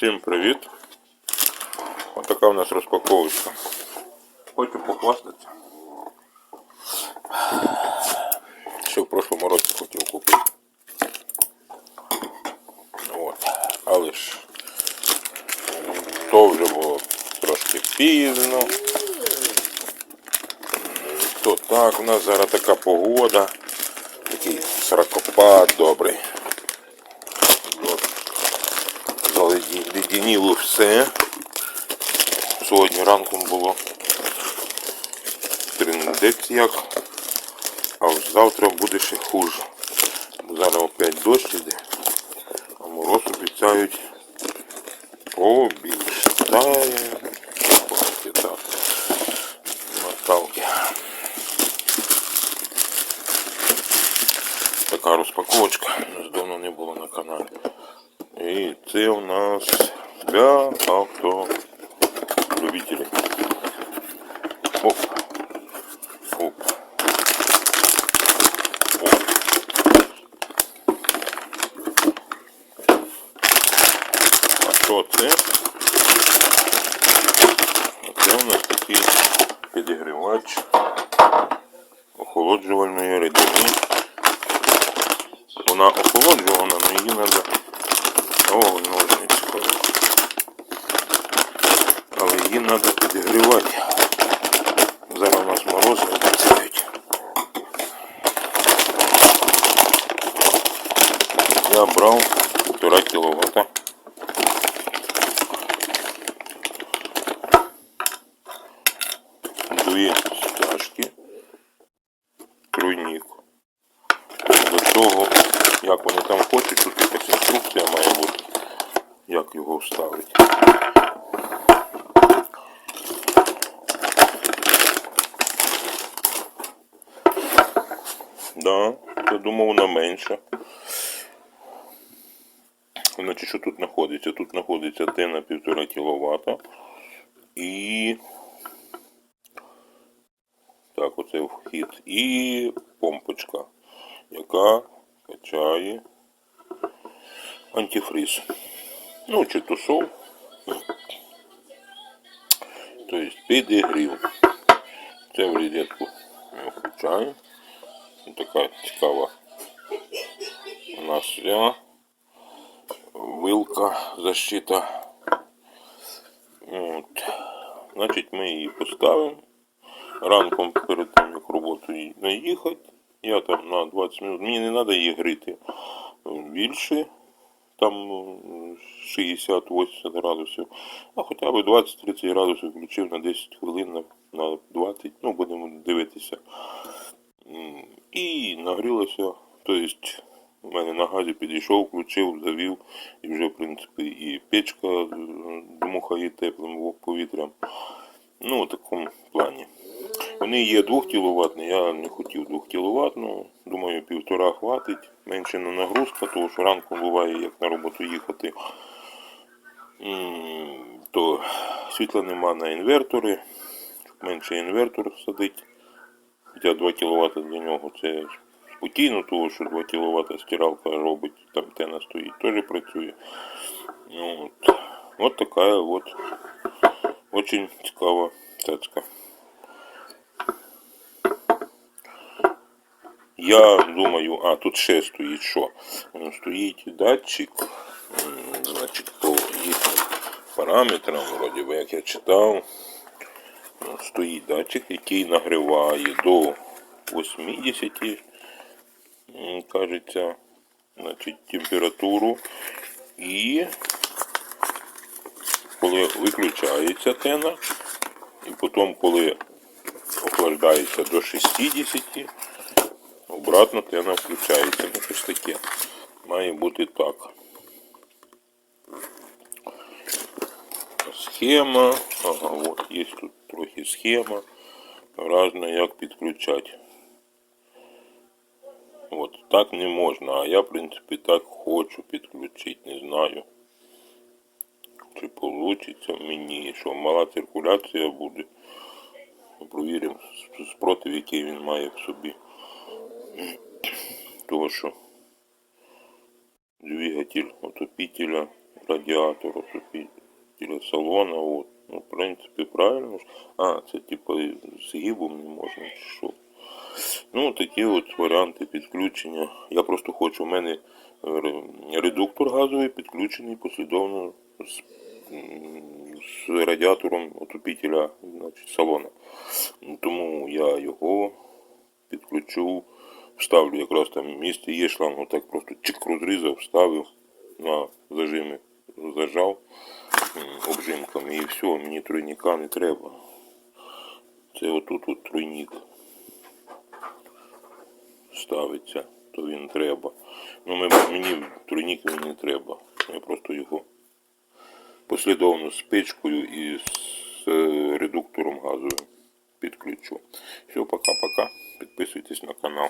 Всім привіт! Ось така у нас розпаковочка. Хочу похвастатися. Що в прошлому році хотів купити. От. Але ж то вже було трошки пізно. То так, у нас зараз така погода. Такий сорокопад добрий. От. Заледеніло все. Сьогодні ранком було трендець як, а завтра буде ще хуже. Бо зараз опять дощ іде, а мороз обіцяють побільше. Так. Наталки. Така розпаковочка. Давно не було на каналі. І це у нас для автолюбителей. Оп. Оп. А що це? Це у нас такий підігрівач охолоджувальної рідини. Вона охолоджувана, але її треба о, ножниці хороші. Але її треба підігрівати. Зараз у нас морози обіцяють. Я брав 1,5 кВт. Дві стяжки. Тройник. До того, як вони там хочуть, тут якась інструкція має бути, як його вставити. Да, я думав вона менша. Значить, що тут знаходиться? Тут знаходиться Т на 1,5 кВт. І так, оце вхід. І помпочка, яка качає антифриз. Ну, чи тусов. Тобто підігрів. Це в розетку ми включаємо. Така цікава у нас я. Вилка, защита. От. Значить, ми її поставимо. Ранком перед тим, як роботу не їхати. Я там на 20 минут. Мені не треба її гріти більше. Там 60-80 градусів. А хоча б 20-30 градусів включив на 10 хвилин, на 20, ну будемо дивитися. І нагрілося. Тобто у мене на газі підійшов, включив, завів, і вже, в принципі, і печка е, дмухає теплим повітрям. Ну, у такому плані. Вони є 2 кВт, я не хотів 2 кВт, думаю, півтора хватить. Менше на нагрузка, тому що ранку буває, як на роботу їхати, то світла нема на інвертори, менше інвертор садить. Хоча 2 кВт для нього це спокійно, тому що 2 кВт стиралка робить, там тена стоїть, теж працює. Ну, от. от така от очень цікава тачка. Я думаю, а тут ще стоїть що? Стоїть датчик, значить, по їхнім параметрам, вроді би, як я читав, ну, стоїть датчик, який нагріває до 80, м, кажеться, значить, температуру. І коли виключається тена, і потім, коли охлаждається до 60, обратно тена включається. Ну, щось таке. Має бути так. Схема. Ага, от є тут трохи схема. Разно як підключати. От так не можна, а я, в принципі, так хочу підключити, не знаю. Чи вийде мені, що мала циркуляція буде. Провіримо спротив, який він має в собі. Того, що двигатель отопителя радіатор отопителя салона. От. Ну, в принципі, правильно. А, це типу згибом не можна чи що. Ну, такі от варіанти підключення. Я просто хочу, у мене е, редуктор газовий підключений послідовно з, з радіатором отопителя значить, салона. Тому я його підключу, вставлю якраз там місце є шланг, отак просто чик розрізав, вставив на зажими, зажав обжимками і все, мені тройника не треба. Це отут от тройник ставиться, то він треба. Ну, мені він не треба. Я просто його послідовно з печкою і з е, редуктором газовим підключу. Все, пока-пока. Підписуйтесь на канал.